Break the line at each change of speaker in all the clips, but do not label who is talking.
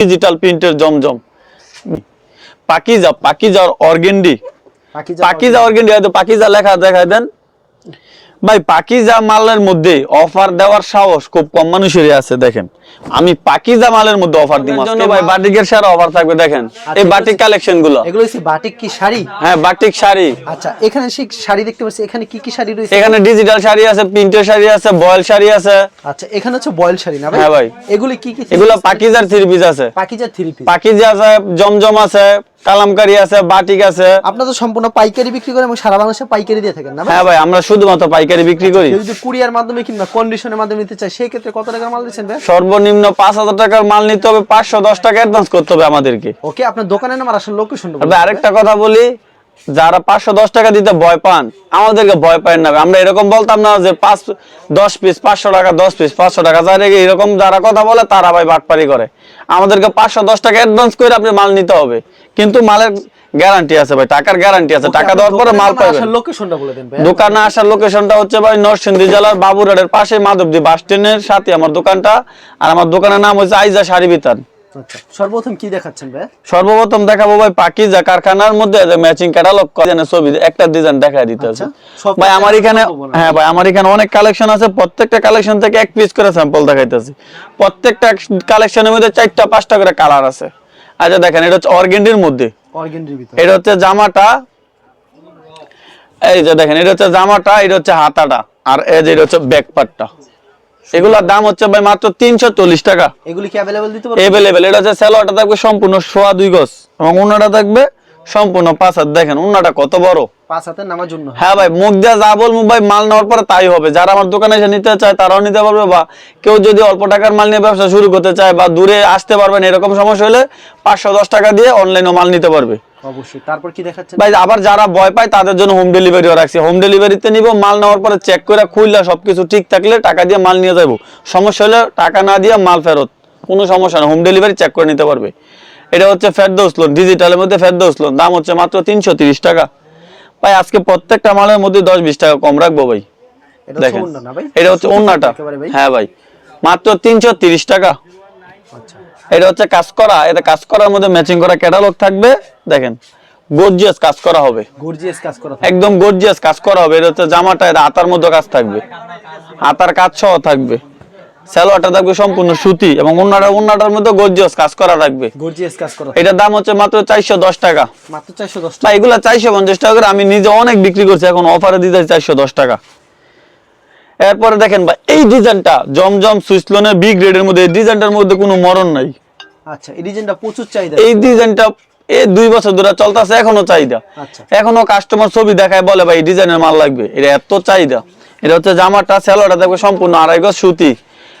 Digital প্রিন্টের জমজম। পাকিজা পাকিজার organdie.
Pakiza
organdie হয়তো পাকিজা লেখা দেখায় দেন। ভাই পাকিজা মালের মধ্যে অফার দেওয়ার সাহস খুব কম মানুষেরই আছে দেখেন। আমি পাকিজা মালের মধ্যে অফার দিব। আজকে ভাই বাটিকের সারা অফার থাকবে দেখেন। এই বাটিক কালেকশনগুলো।
এগুলো হচ্ছে বাটিক কি শাড়ি?
হ্যাঁ বাটিক শাড়ি।
আচ্ছা এখানে সেই শাড়ি দেখতে পাচ্ছি এখানে কি কি শাড়ি রয়েছে?
এখানে ডিজিটাল শাড়ি আছে প্রিন্টের শাড়ি আছে বয়েল শাড়ি আছে।
আচ্ছা এখানে হচ্ছে বয়েল শাড়ি না ভাই?
হ্যাঁ ভাই।
এগুলি কি কি
এগুলো পাকিজার থ্রি পিস আছে।
পাকিজা থ্রি পিস
পাকিজা আছে জমজম আছে কালামকারি আছে বাটিক আছে।
আপনারা তো সম্পূর্ণ পাইকারি বিক্রি করেন এবং সারা বাংলাদেশে পাইকারি দিয়ে থাকেন না ভাই?
হ্যাঁ ভাই আমরা শুধুমাত্র পাইকারি বিক্রি করি।
কেউ যদি কুরিয়ার মাধ্যমে কিংবা কন্ডিশনের মাধ্যমে নিতে চাই সেই ক্ষেত্রে কত টাকার মাল দিচ্ছেন ভাই?
সর্বনিম্ন পাঁচ হাজার টাকার মাল নিতে হবে পাঁচশো দশ টাকা অ্যাডভান্স করতে হবে আমাদেরকে।
ওকে আপনার দোকানের নাম আর আসলে লোকেশন
ভাই আরেকটা কথা বলি যারা পাঁচশো দশ টাকা দিতে ভয় পান আমাদেরকে ভয় পায় না। আমরা এরকম বলতাম না যে পাঁচ দশ পিস পাঁচশো টাকা দশ পিস পাঁচশো টাকা যারা এরকম যারা কথা বলে তারা ভাই বাটপারি করে। আমাদেরকে পাঁচশো দশ টাকা অ্যাডভান্স করে আপনি মাল নিতে হবে। কিন্তু মালের গ্যারান্টি আছে ভাই টাকার গ্যারান্টি আছে। টাকা দেওয়ার পরে মাল পাবেন
লোকেশনটা বলে দেন ভাই
দোকানে আসার লোকেশনটা হচ্ছে ভাই নরসিংদী জেলার বাবুরহাটের পাশে মাধবদী বাস স্ট্যান্ডের সাথে আমার দোকানটা। আর আমার দোকানের নাম হচ্ছে আইজা শাড়ি বিতান।
সর্বপ্রথম কি দেখাচ্ছেন ভাই?
সর্বপ্রথম দেখাবো ভাই পাকিজা কারখানার মধ্যে ম্যাচিং ক্যাটালগ ডিজাইনের ছবি একটা ডিজাইন দেখা দিতে আছে।
আচ্ছা,
ভাই আমার এখানে হ্যাঁ ভাই আমার এখানে অনেক কালেকশন আছে প্রত্যেকটা কালেকশন থেকে এক পিস করে স্যাম্পল দেখাইতেছি। প্রত্যেকটা কালেকশনের মধ্যে চারটা পাঁচটা করে কালার আছে। আচ্ছা দেখেন এটা হচ্ছে অর্গেন্ডির মধ্যে।
অর্গেন্ডির ভিতরে।
এটা হচ্ছে জামাটা। এই যে দেখেন এটা হচ্ছে জামাটা এটা হচ্ছে হাতাটা। আর এই যে এটা হচ্ছে ব্যাক পার্টটা এগুলোর দাম হচ্ছে ভাই মাত্র তিনশো চল্লিশ টাকা।
এগুলি কি অ্যাভেলেবল দিতে পারবেন?
এভেলেবেল এটা হচ্ছে স্যালোয়ারটা থাকবে সম্পূর্ণ সোয়া দুই গজ। এবং উন্নাটা থাকবে সম্পূর্ণ পাঁচ হাত। দেখেন উন্নাটা কত বড়।
পাঁচ হাতে নামার জন্য।
হ্যাঁ ভাই মুখ দিয়ে যা বলব ভাই মাল নেওয়ার পরে তাই হবে। যারা আমার দোকানে এসে নিতে চায় তারাও নিতে পারবে বা কেউ যদি অল্প টাকার মাল নিয়ে ব্যবসা শুরু করতে চায় বা দূরে আসতে পারবেন এরকম সমস্যা হলে পাঁচশো দশ টাকা দিয়ে অনলাইনে মাল নিতে পারবে।
অবশ্যই। তারপর কি দেখাচ্ছেন?
ভাই আবার যারা ভয় পায় তাদের জন্য হোম ডেলিভারিও রাখছি। হোম ডেলিভারিতে নিব মাল নেওয়ার পরে চেক করে খুললে সবকিছু ঠিক থাকলে টাকা দিয়ে মাল নিয়ে যাব সমস্যা হলে টাকা না দিয়ে মাল ফেরত। কোনো সমস্যা না হোম ডেলিভারি চেক করে নিতে পারবে। এটা হচ্ছে ফেরদৌস লোন ডিজিটালের মধ্যে ফেরদৌস লোন দাম হচ্ছে মাত্র তিনশো তিরিশ টাকা। ভাই আজকে প্রত্যেকটা মালের মধ্যে দশ বিশ টাকা কম রাখব ভাই। দেখেন। এটা হচ্ছে
ভাই।
হ্যাঁ ভাই। মাত্র তিনশো তিরিশ টাকা। এটা হচ্ছে কাজ করা এটা কাজ করার মধ্যে ম্যাচিং করা ক্যাটালগ থাকবে দেখেন গর্জিয়াস কাজ করা হবে।
গর্জিয়াস কাজ করা
একদম গর্জিয়াস কাজ করা হবে এটা হচ্ছে জামাটা এটা হাতার মধ্যে কাজ থাকবে। হাতার কাজ সহ থাকবে। সালোয়ারটা থাকবে সম্পূর্ণ সুতি এবং অন্যটা অন্যটার মধ্যে গর্জিয়াস কাজ করা থাকবে।
গর্জিয়াস কাজ করা।
এটার দাম হচ্ছে মাত্র চারশো দশ টাকা।
মাত্র চারশো দশ
বা এগুলা চারশো পঞ্চাশ টাকা করে আমি নিজে অনেক বিক্রি করছি এখন অফারে দিতে চারশো দশ টাকা। এরপরে দেখেন ভাই এই ডিজাইনটা জমজম সুইসলনের বি গ্রেডের মধ্যে এই ডিজাইনটার মধ্যে কোনো মরণ নাই।
আচ্ছা এই ডিজাইনটা প্রচুর চাহিদা।
এই ডিজাইনটা এই দুই বছর ধরে চলতেছে এখনও চাহিদা।
আচ্ছা।
এখনও কাস্টমার ছবি দেখায় বলে ভাই ডিজাইনের মাল লাগবে। এটা এত চাহিদা। এটা হচ্ছে জামাটা স্যালোয়ারটা থাকবে সম্পূর্ণ আড়াই গজ সুতি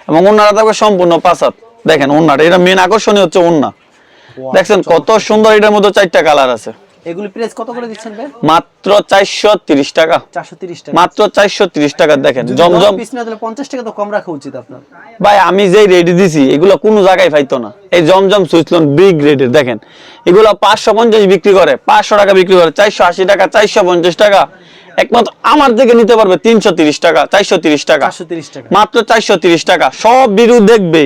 এবং ওন্নাটা থাকবে সম্পূর্ণ পাঁচাত। দেখেন ওন্নাটা এটা মেন আকর্ষণীয় হচ্ছে ওন্না।
Wow,
দেখছেন কত সুন্দর এটার মধ্যে চারটা কালার আছে।
এগুলি প্রাইস কত করে দিচ্ছেন ভাই?
মাত্র চারশো তিরিশ টাকা।
চারশো তিরিশ টাকা।
মাত্র চারশো তিরিশ টাকা দেখেন জমজম
দশ piece নেওয়া তাহলে টাকা তো কম রাখা উচিত আপনার।
ভাই আমি যেই রেডি দিছি এগুলো কোনো জায়গায় পাইতো না। এই জমজম সুইচলন বিগ রেডের দেখেন এগুলো পাঁচশো পঞ্চাশ বিক্রি করে পাঁচশো টাকা বিক্রি করে চারশো আশি টাকা চারশো পঞ্চাশ টাকা। একমাত্র আমার থেকে নিতে পারবে তিনশো তিরিশ টাকা। চারশো তিরিশ টাকা। মাত্র চারশো তিরিশ টাকা। সব বিরু দেখবে।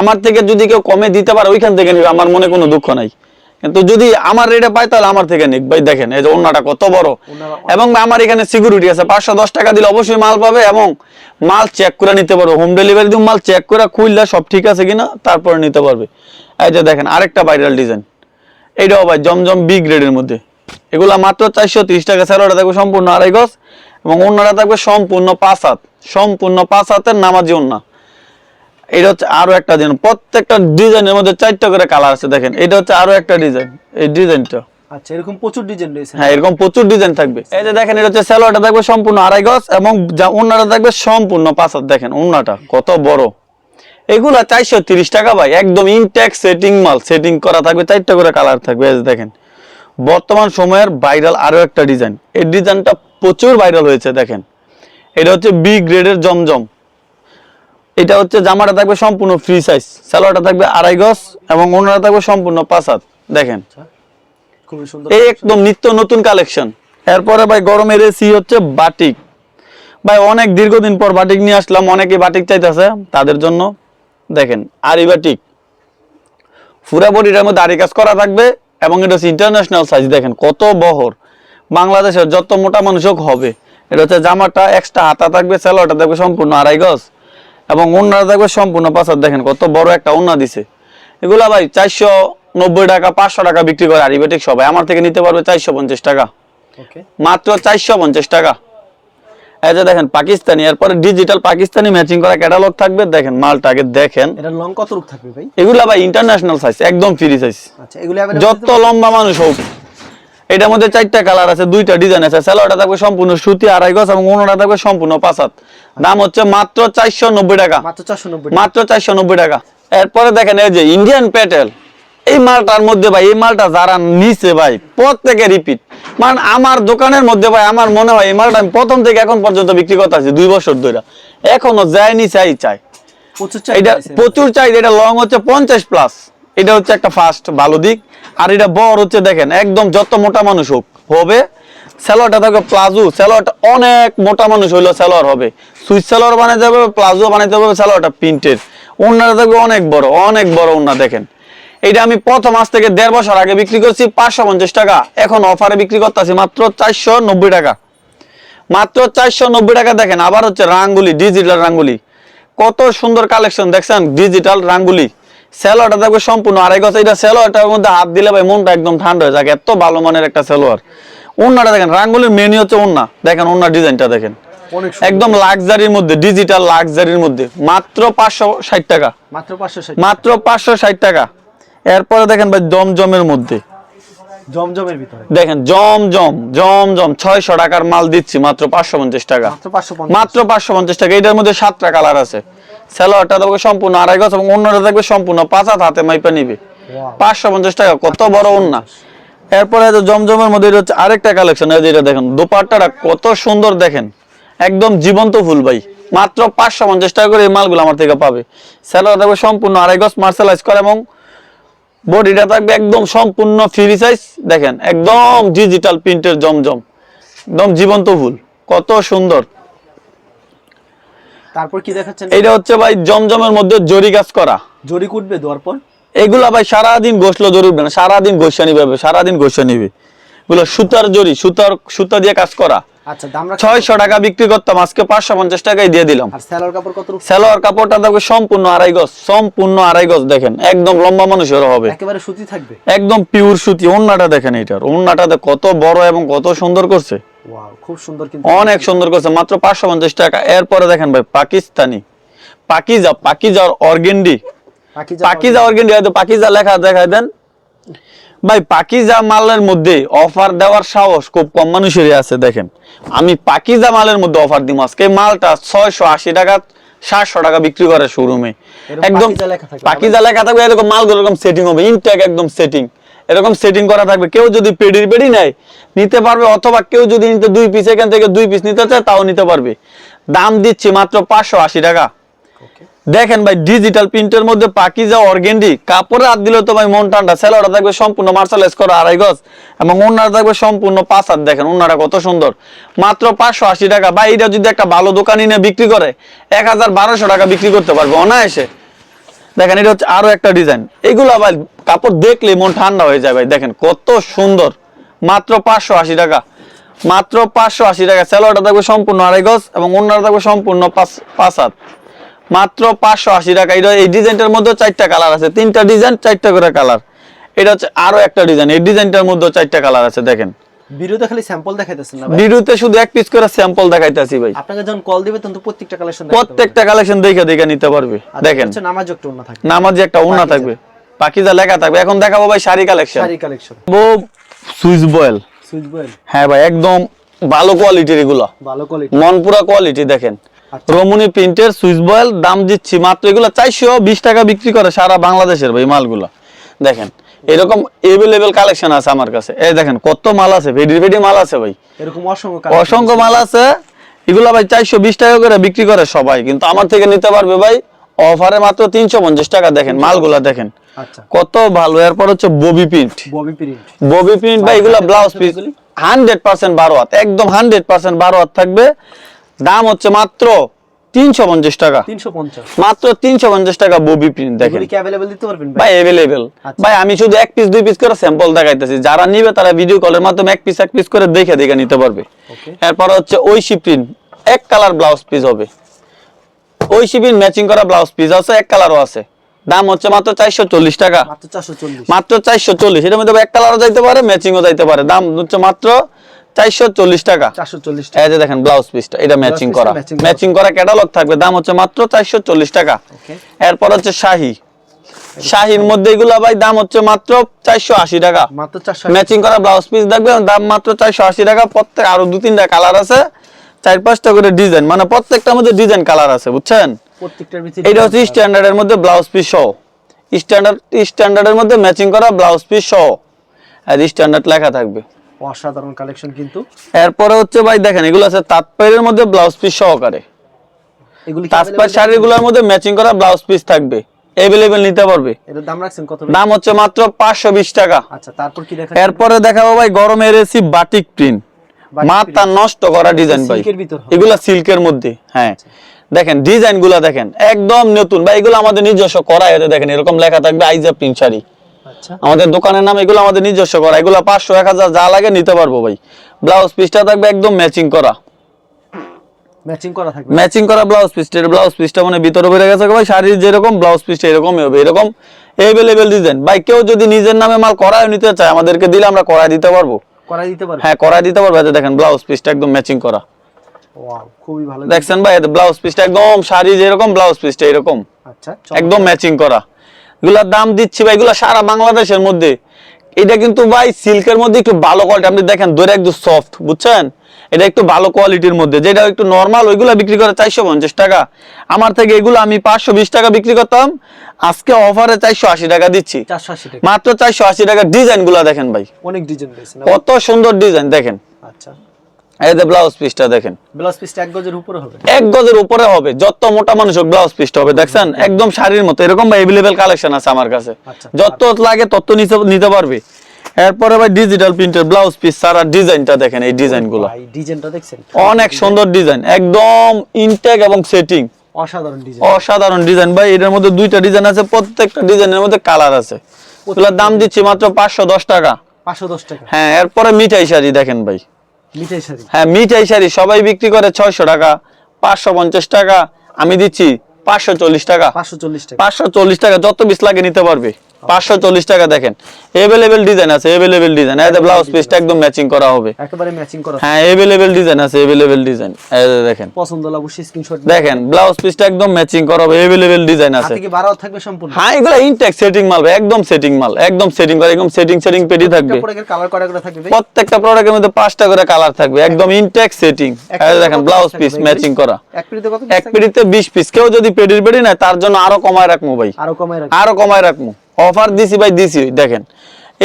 আমার থেকে যদি কেউ কমে দিতে পারে ওইখান থেকে নিবে। আমার মনে কোনো দুঃখ নাই। কিন্তু যদি আমার রেটে পাই তাহলে আমার থেকে নিক। ভাই দেখেন এই যে অন্যটা কত বড়। এবং আমার এখানে সিকিউরিটি আছে। পাঁচশো দশ টাকা দিলে অবশ্যই মাল পাবে এবং মাল চেক করে নিতে পারবে। হোম ডেলিভারি দিয়ে মাল চেক করে খুললে সব ঠিক আছে কিনা তারপরে নিতে পারবে। এই যে দেখেন আরেকটা ভাইরাল ডিজাইন এইটাও ভাই জমজম বি গ্রেডের মধ্যে। এগুলা মাত্র চারশো তিরিশ টাকা। স্যালোটা থাকবে সম্পূর্ণ আড়াই গজ এবং অন্যটা থাকবে সম্পূর্ণ পাঁচ হাত। সম্পূর্ণ পাঁচ হাতের নামাজি অন্য এটা হচ্ছে আরও একটা ডিজাইন প্রত্যেকটা ডিজাইনের মধ্যে চারটা করে কালার আছে দেখেন। এটা হচ্ছে আরও একটা ডিজাইন এই ডিজাইনটা
আচ্ছা এরকম প্রচুর ডিজাইন রয়েছে।
হ্যাঁ এরকম প্রচুর ডিজাইন থাকবে। এই যে দেখেন এটা হচ্ছে থাকবে সম্পূর্ণ আড়াই গজ এবং যা ওন্নাটা থাকবে সম্পূর্ণ পাঁচ হাত। দেখেন ওন্নাটা কত বড়। এগুলা চারশো তিরিশ টাকা ভাই একদম ইনটেক সেটিং মাল। সেটিং করা থাকবে চারটা করে কালার থাকবে এই যে দেখেন। বর্তমান সময়ের ভাইরাল আরও একটা ডিজাইন এই ডিজাইনটা প্রচুর ভাইরাল হয়েছে দেখেন। এটা হচ্ছে বি গ্রেডের জমজম। এটা হচ্ছে জামাটা থাকবে সম্পূর্ণ ফ্রি সাইজ সালোয়ারটা থাকবে আড়াই গজ এবং ওনারা থাকবে সম্পূর্ণ পাঁচ হাত। দেখেন। এই একদম নিত্য নতুন কালেকশন এরপরে ভাই গরমের এসি হচ্ছে বাটিক ভাই অনেক দীর্ঘদিন পর বাটিক নিয়ে আসলাম অনেকে বাটিক চাইতেছে তাদের জন্য। দেখেন আরি বাটিক পুরা বডিটার মধ্যে আড়ি কাজ করা থাকবে এবং এটা হচ্ছে ইন্টারন্যাশনাল সাইজ দেখেন কত বহর। বাংলাদেশের যত মোটা মানুষ হোক হবে। এটা হচ্ছে জামাটা এক্সট্রা হাতা থাকবে সেলোয়ারটা থাকবে সম্পূর্ণ আড়াই গজ। এবং ওনারা থাকবে সম্পূর্ণ পাঁচার। দেখেন কত বড় একটা ওনা দিছে। এগুলা ভাই চারশো নব্বই টাকা পাঁচশো টাকা বিক্রি করে আরিবেটিক সবাই। আমার থেকে নিতে পারবে চারশো পঞ্চাশ টাকা। মাত্র চারশো পঞ্চাশ টাকা। এই যে দেখেন পাকিস্তানি এরপরে ডিজিটাল পাকিস্তানি ম্যাচিং করা ক্যাটালগ থাকবে। দেখেন মালটা আগে দেখেন।
এটা লং কত রূপ থাকবে ভাই?
এগুলা ভাই ইন্টারন্যাশনাল সাইজ একদম ফ্রি সাইজ
আচ্ছা এগুলো
যত লম্বা মানুষ হোক। এটার মধ্যে চারটা কালার আছে দুইটা ডিজাইন আছে। স্যালোয়ারটা থাকবে সম্পূর্ণ সুতি আড়াই গজ এবং ওনাটা থাকবে সম্পূর্ণ পাঁচাত। দাম হচ্ছে মাত্র চারশো নব্বই টাকা।
মাত্র চারশো নব্বই
টাকা। এরপরে দেখেন এই যে ইন্ডিয়ান প্যাটেল এই মালটার মধ্যে ভাই এই মালটা যারা নিছে ভাই প্রত্যেকে রিপিট মানে আমার দোকানের মধ্যে ভাই আমার মনে হয় এই মালটা আমি প্রথম থেকে এখন পর্যন্ত বিক্রি করতে আছি দুই বছর ধরে। এখনও যায়নি চাই চাই।
প্রচুর
এটা প্রচুর চাই এটা লং হচ্ছে পঞ্চাশ প্লাস এটা হচ্ছে একটা ফার্স্ট ভালো দিক। আর এটা বড় হচ্ছে দেখেন, একদম যত মোটা মানুষ হোক, হবে। স্যালোয়ারটা থাকবে প্লাজো স্যালোয়ারটা অনেক মোটা মানুষ হইল স্যালোয়ার হবে। সুইচ স্যালোয়ার বানাইতে হবে প্লাজো বানাইতে হবে স্যালোয়ারটা প্রিন্টের ওনারা থাকবে অনেক বড় অনেক বড় ওনা দেখেন। এটা আমি প্রথম আজ থেকে দেড় বছর আগে বিক্রি করছি পাঁচশো পঞ্চাশ টাকা। এখন অফারে বিক্রি করতেছি মাত্র চারশো নব্বই টাকা। মাত্র চারশো নব্বই টাকা দেখেন, আবার হচ্ছে রাঙ্গুলি ডিজিটাল রাঙ্গুলি। কত সুন্দর কালেকশন দেখছেন? ডিজিটাল রাঙ্গুলি। সেলোয়ারটা দেখবে সম্পূর্ণ আড়াই গজ। এটা সেলোয়ারটার মধ্যে হাত দিলে ভাই মনটা একদম ঠান্ডা হয়ে যায় এত ভালো মানের একটা সেলোয়ার। ওন্নাটা দেখেন রাঙ্গুলির মেনি হচ্ছে ওন্না দেখেন ওন্না ডিজাইনটা দেখেন। একদম লাক্সারির মধ্যে ডিজিটাল লাক্সারির মধ্যে। মাত্র পাঁচশো ষাট টাকা।
মাত্র পাঁচশো ষাট।
মাত্র পাঁচশো ষাট টাকা। এরপরে দেখেন ভাই জমজমের মধ্যে।
জমজমের ভিতরে।
দেখেন জমজম জমজম ছয়শো টাকার মাল দিচ্ছি মাত্র পাঁচশো পঞ্চাশ টাকা।
মাত্র পাঁচশো পঞ্চাশ।
টাকা। এটার মধ্যে সাতটা কালার আছে। স্যালোয়ারটা থাকবে সম্পূর্ণ আড়াই গজ এবং অন্যটা থাকবে সম্পূর্ণ পাঁচ হাত হাতে মাইপা নিবে। পাঁচশো পঞ্চাশ টাকা কত বড় ওন্না এরপরে জমজমের মধ্যে হচ্ছে আরেকটা কালেকশন এটা দেখেন দোপাট্টাটা কত সুন্দর দেখেন। একদম জীবন্ত ফুল ভাই মাত্র পাঁচশো পঞ্চাশ টাকা করে এই মালগুলো আমার থেকে পাবে। স্যালোয়ার থাকবে সম্পূর্ণ আড়াই গজ মার্শালাইজ করে এবং বডিটা থাকবে একদম সম্পূর্ণ ফ্রি সাইজ দেখেন একদম ডিজিটাল প্রিন্টের জমজম। একদম জীবন্ত ফুল কত সুন্দর।
তারপর কি দেখাচ্ছেন?
এইটা হচ্ছে ভাই জমজমের মধ্যে জরি কাজ করা।
জরি কুটবে দেওয়ার পর?
এগুলা ভাই সারাদিন গোসলো জরি উঠবে না সারাদিন গোসা নিবে সারাদিন গোসা নিবে। এগুলো সুতার জরি সুতার সুতা দিয়ে কাজ করা।
আচ্ছা দাম
ছয়শো টাকা বিক্রি করতাম আজকে পাঁচশো পঞ্চাশ টাকায় দিয়ে দিলাম।
কাপড় কত
সালোয়ার কাপড়টা থাকবে সম্পূর্ণ আড়াই গজ সম্পূর্ণ আড়াই গজ দেখেন একদম লম্বা মানুষের হবে।
একেবারে সুতি থাকবে?
একদম পিওর সুতি ওন্নাটা দেখেন এটার ওন্নাটাতে কত বড় এবং কত সুন্দর করছে।
ওয়াও খুব সুন্দর কিন্তু
অনেক সুন্দর করছে মাত্র পাঁচশো পঞ্চাশ টাকা। এরপরে দেখেন ভাই পাকিস্তানি। পাকিজা পাকিজার অর্গেন্ডি।
পাকিজা
পাকিজা অর্গেন্ডি হয়তো পাকিজা লেখা দেখায় দেন। ভাই পাকিজা মালের মধ্যে অফার দেওয়ার সাহস খুব কম মানুষেরই আছে দেখেন। আমি পাকিজা মালের মধ্যে অফার দিব আজকে। মালটা ছয়শো আশি টাকা সাতশো টাকা বিক্রি করে শোরুমে। একদম
পাকিজা লেখা থাকবে।
পাকিজা লেখা থাকবে এরকম মালগুলো এরকম সেটিং হবে ইনটেক একদম সেটিং এরকম সেটিং করা থাকবে। কেউ যদি পেডির পেডি নেয় নিতে পারবে অথবা কেউ যদি নিতে দুই পিস এখান থেকে দুই পিস নিতে চায় তাও নিতে পারবে। দাম দিচ্ছি মাত্র পাঁচশো আশি টাকা। দেখেন ভাই ডিজিটাল প্রিন্টের মধ্যে পাকিজা অর্গেন্ডি কাপড়ে হাত দিলে তো ভাই মন ঠান্ডা। সেলোয়ারটা থাকবে সম্পূর্ণ মার্শালাইজ করা আড়াই গজ এবং ওনারা থাকবে সম্পূর্ণ পাঁচ হাত। দেখেন ওনারা কত সুন্দর। মাত্র পাঁচশো আশি টাকা। বা এটা যদি একটা ভালো দোকানি নিয়ে বিক্রি করে এক হাজার বারোশো টাকা বিক্রি করতে পারবে অনায়াসে। দেখেন, এটা হচ্ছে আরও একটা ডিজাইন এগুলো ভাই, কাপড় দেখলে মন ঠান্ডা হয়ে যায় ভাই। দেখেন, কত সুন্দর। মাত্র পাঁচশো আশি টাকা। মাত্র পাঁচশো আশি টাকা। স্যালোয়ারটা থাকবে সম্পূর্ণ আড়াই গজ এবং অন্যরা থাকবে সম্পূর্ণ পাঁচ পাঁচ হাত। মাত্র পাঁচশো আশি টাকা। এটা এই ডিজাইনটার মধ্যে চারটা কালার আছে। তিনটা ডিজাইন চারটা করে কালার এটা হচ্ছে আরও একটা ডিজাইন এই ডিজাইনটার মধ্যে চারটা কালার আছে, দেখেন।
ভিডিওতে খালি স্যাম্পল দেখাইতেছেন না ভাই?
ভিডিওতে শুধু এক পিস করে স্যাম্পল দেখাইতেছি ভাই।
আপনাকে যখন কল দিবে তখন তো প্রত্যেকটা কালেকশন
প্রত্যেকটা কালেকশন দেখে দেখে নিতে পারবে। দেখেন।
হচ্ছে নামাজ একটু অন্য থাকে।
নামাজি একটা। থাকবে। পাকিজা লেখা থাকবে। এখন দেখাবো ভাই sari collection
sari collection
Swiss voile.
Swiss voile.
হ্যাঁ ভাই একদম ভালো কোয়ালিটির এগুলো।
ভালো কোয়ালিটি
মনপুরা কোয়ালিটি দেখেন।
আচ্ছা।
রমণী প্রিন্টের সুইচ বয়েল দাম দিচ্ছি মাত্র এগুলো চারশো বিশ টাকা বিক্রি করে সারা বাংলাদেশের ভাই মালগুলো। দেখেন এরকম এভেলেবেল কালেকশন আছে আমার কাছে। এই দেখেন কত মাল আছে ভেডি ভেডি মাল আছে ভাই।
এরকম অসংখ্য
অসংখ্য মাল আছে। এগুলো ভাই চারশো বিশ টাকা করে বিক্রি করে সবাই। কিন্তু আমার থেকে নিতে পারবে ভাই অফারে মাত্র তিনশো পঞ্চাশ টাকা দেখেন মালগুলা দেখেন।
আচ্ছা।
কত ভালো এরপর হচ্ছে Bobby print.
Bobby print.
Bobby print বা এগুলা ব্লাউজ পিস হান্ড্রেড পার্সেন্ট বারো হাত একদম হান্ড্রেড পার্সেন্ট বারো হাত থাকবে। দাম হচ্ছে মাত্র তিনশো পঞ্চাশ টাকা।
তিনশো পঞ্চাশ।
মাত্র তিনশো পঞ্চাশ টাকা ববি প্রিন্ট দেখেন
এগুলি কি অ্যাভেলেবেল দিতে পারবেন ভাই?
ভাই অ্যাভেলেবেল
আচ্ছা।
ভাই আমি শুধু এক পিস দুই পিস করে স্যাম্পল দেখাইতেছি। যারা নিবে তারা ভিডিও কলের মাধ্যমে এক পিস এক পিস করে দেখে দেখে নিতে পারবে। এরপর হচ্ছে ঐশী প্রিন্ট এক কালার ব্লাউজ পিস হবে। ঐশী প্রিন্ট ম্যাচিং করা ব্লাউজ পিস আছে এক কালারও আছে। দাম হচ্ছে মাত্র চারশো চল্লিশ টাকা।
মাত্র চারশো চল্লিশ।
মাত্র চারশো চল্লিশ। এটার মধ্যে এক কালারও যাইতে পারে ম্যাচিংও যাইতে পারে। দাম হচ্ছে মাত্র চারশো চল্লিশ টাকা।
চারশো চল্লিশ
এই যে দেখেন ব্লাউজ পিসটা এটা ম্যাচিং করা। ম্যাচিং করা ক্যাটালগ থাকবে দাম হচ্ছে মাত্র চারশো চল্লিশ টাকা।
ওকে
এরপর হচ্ছে শাহি। শাহির মধ্যে এগুলা ভাই দাম হচ্ছে মাত্র চারশো আশি টাকা।
মাত্র চারশো
ম্যাচিং করা ব্লাউজ পিস দেখবে দাম মাত্র চারশো আশি টাকা। প্রত্যেক আরও দু তিনটা কালার আছে। চার পাঁচটা করে ডিজাইন মানে প্রত্যেকটার মধ্যে ডিজাইন কালার আছে বুঝছেন?
প্রত্যেকটার ভিতরে
এটা হচ্ছে স্ট্যান্ডার্ডের মধ্যে ব্লাউজ পিস সহ। স্ট্যান্ডার্ড স্ট্যান্ডার্ডের মধ্যে ম্যাচিং করা ব্লাউজ পিস সহ। আর স্ট্যান্ডার্ড লেখা থাকবে।
অসাধারণ কালেকশন কিন্তু।
এরপরে হচ্ছে ভাই দেখেন এগুলো আছে তাঁতপাইরের মধ্যে ব্লাউজ পিস সহকারে।
এগুলি
তাঁতপাই শাড়িগুলোর মধ্যে ম্যাচিং করা ব্লাউজ পিস থাকবে। অ্যাভেলেবেল নিতে পারবে।
এটার দাম রাখছেন কত
দাম হচ্ছে মাত্র পাঁচশো বিশ টাকা।
আচ্ছা তারপর কি দেখা
এরপরে দেখাবো ভাই গরমের এসি বাটিক প্রিন্ট মাথা নষ্ট করা ডিজাইন ভাই।
সিল্কের ভিতর হবে।
এগুলা সিল্কের মধ্যে হ্যাঁ। দেখেন ডিজাইনগুলা দেখেন একদম নতুন। ভাই এগুলো আমাদের নিজস্ব করা এতে দেখেন এরকম লেখা থাকবে আইজা প্রিন্ট শাড়ি।
আচ্ছা
আমাদের দোকানের নাম এগুলো আমাদের নিজস্ব করা এগুলো পাঁচশো এক হাজার যা লাগে নিতে পারব ভাই। ব্লাউজ পিসটা থাকবে একদম ম্যাচিং করা।
ম্যাচিং করা থাকবে?
ম্যাচিং করা ব্লাউজ পিসটা ব্লাউজ পিসটা মানে ভিতরে বেড়ে গেছে ভাই শাড়ির যেরকম ব্লাউজ পিসটা এরকমই হবে এরকম ডিজাইন ভাই কেউ যদি নিজের নামে মাল করায় নিতে চায় আমাদেরকে দিলে আমরা করায় দিতে পারব।
করা দিতে পারবে?
হ্যাঁ করায় দিতে পারব। দেখেন ব্লাউজ পিসটা একদম ম্যাচিং করা।
খুবই ভালো।
দেখছেন ভাই ব্লাউজ পিসটা একদম শাড়ি যেরকম ব্লাউজ পিসটা এরকম।
আচ্ছা
একদম ম্যাচিং করা। এগুলার দাম দিচ্ছি ভাই এগুলা সারা বাংলাদেশের মধ্যে। এটা কিন্তু ভাই সিল্কের মধ্যে একটু ভালো কোয়ালিটি আপনি দেখেন ধরে একটু সফট বুঝছেন? এটা একটু ভালো কোয়ালিটির মধ্যে। যেটা একটু নর্মাল ওইগুলা বিক্রি করে চারশো পঞ্চাশ টাকা। আমার থেকে এগুলো আমি পাঁচশো বিশ টাকা বিক্রি করতাম। আজকে অফারে চারশো আশি টাকা দিচ্ছি। মাত্র চারশো আশি টাকা ডিজাইনগুলা দেখেন ভাই।
অনেক ডিজাইন
কত সুন্দর ডিজাইন দেখেন।
আচ্ছা।
এই যে ব্লাউজ পিসটা দেখেন।
ব্লাউজ পিসটা এক গজের উপরে হবে।
এক গজের উপরে হবে যত মোটা মানুষ হোক ব্লাউজ পিসটা হবে দেখছেন? একদম শাড়ির মতো এরকম ভাই কালেকশন আছে আমার কাছে।
আচ্ছা।
যত লাগে তত নিতে নিতে পারবে। এরপরে ভাই ডিজিটাল প্রিন্টের ব্লাউজ পিস সারা ডিজাইনটা দেখেন এই
ডিজাইনগুলো ডিজাইনটা দেখছেন?
অনেক সুন্দর ডিজাইন একদম ইনটেক এবং সেটিং
অসাধারণ ডিজাইন।
অসাধারণ ডিজাইন ভাই এটার মধ্যে দুইটা ডিজাইন আছে প্রত্যেকটা ডিজাইনের মধ্যে কালার আছে। এগুলোর দাম দিচ্ছি মাত্র পাঁচশো দশ টাকা।
পাঁচশো দশ টাকা।
হ্যাঁ এরপরে মিঠাই শাড়ি দেখেন ভাই। হ্যাঁ মিঠাই শাড়ি। সবাই বিক্রি করে ছয়শো টাকা পাঁচশো পঞ্চাশ টাকা। আমি দিচ্ছি পাঁচশো চল্লিশ টাকা।
পাঁচশো চল্লিশ টাকা।
পাঁচশো চল্লিশ টাকা যত বিশ লাগে নিতে পারবে। পাঁচশো চল্লিশ টাকা দেখেন। এভেলেবেল ডিজাইন আছে এভেলেবেল ডিজাইন এই ব্লাউজ পিসটা একদম ম্যাচিং করা হবে।
একেবারে ম্যাচিং করা।
হ্যাঁ এভেলেবেল ডিজাইন আছে এভেলেবেল ডিজাইন দেখেন।
পছন্দ হলে অবশ্যই স্ক্রিনশট
দেখেন ব্লাউজ পিসটা একদম ম্যাচিং করা হবে এভেলেবেল ডিজাইন আছে।
হাতে কি বাড়াও থাকবে সম্পূর্ণ?
হ্যাঁ এগুলো ইনটেক সেটিং মাল একদম সেটিং মাল একদম সেটিং করা একদম সেটিং সেটিং পেটি থাকবে।
কালার করা করে থাকবে
প্রত্যেকটা প্রোডাক্টের মধ্যে পাঁচটা করে কালার থাকবে একদম ইনটেক সেটিং
পিরিতে
দেখেন ব্লাউজ পিস ম্যাচিং করা।
এক পিরিতে কত
এক পিড়িতে বিশ পিস কেউ যদি পেডির পেডি নেয় তার জন্য আরও কমায় রাখব ভাই।
আরও কমায় রাখবে।
আরও কমায় রাখব। অফার দিছি ভাই দিছি। দেখেন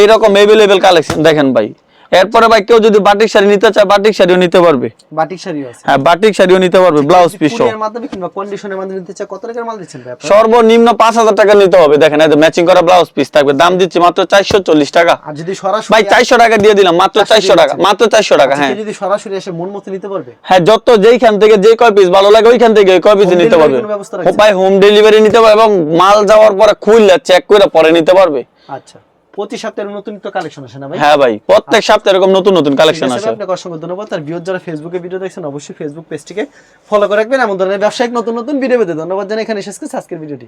এইরকম এভেলেবেল কালেকশন দেখেন ভাই। এরপরে ভাই কেউ যদি বাটিক শাড়ি নিতে চায় বাটিক শাড়িও নিতে পারবে।
বাটিক শাড়িও আছে।
হ্যাঁ বাটিক শাড়িও নিতে পারবে ব্লাউজ পিস সহ।
মাধ্যমে কিংবা কন্ডিশনের মাধ্যমে নিতে চাই কত টাকার মাল দিচ্ছেন ভাই আপনারা?
সর্বনিম্ন পাঁচ হাজার টাকা নিতে হবে দেখেন এই ম্যাচিং করা ব্লাউজ পিস থাকবে। দাম দিচ্ছি মাত্র চারশো চল্লিশ টাকা।
আর যদি সরাসরি
ভাই চারশো টাকা দিয়ে দিলাম মাত্র চারশো টাকা মাত্র চারশো টাকা
আচ্ছা,
হ্যাঁ।
যদি সরাসরি এসে মন মতো নিতে পারবে?
হ্যাঁ যত যেইখান থেকে যে কয় পিস ভালো লাগে ওইখান থেকে কয় পিস নিতে পারবে? ভাই হোম ডেলিভারি নিতে পারবে এবং মাল যাওয়ার পরে খুললে চেক করে পরে নিতে পারবে।
আচ্ছা। প্রতি সপ্তাহে নতুন একটা কালেকশন আসে না ভাই?
হ্যাঁ ভাই প্রত্যেক সপ্তাহে এরকম নতুন নতুন কালেকশন
আছে আপনাকে অসংখ্য ধন্যবাদ। আর ভিউয়ার যারা ফেসবুকে ভিডিও দেখছেন অবশ্যই ফেসবুক পেজটিকে ফলো করে রাখবেন। এমন ধরনের ব্যবসায়িক নতুন নতুন ভিডিও পেতে ধন্যবাদ জানাই। এখানে শেষ করছি আজকের ভিডিওটি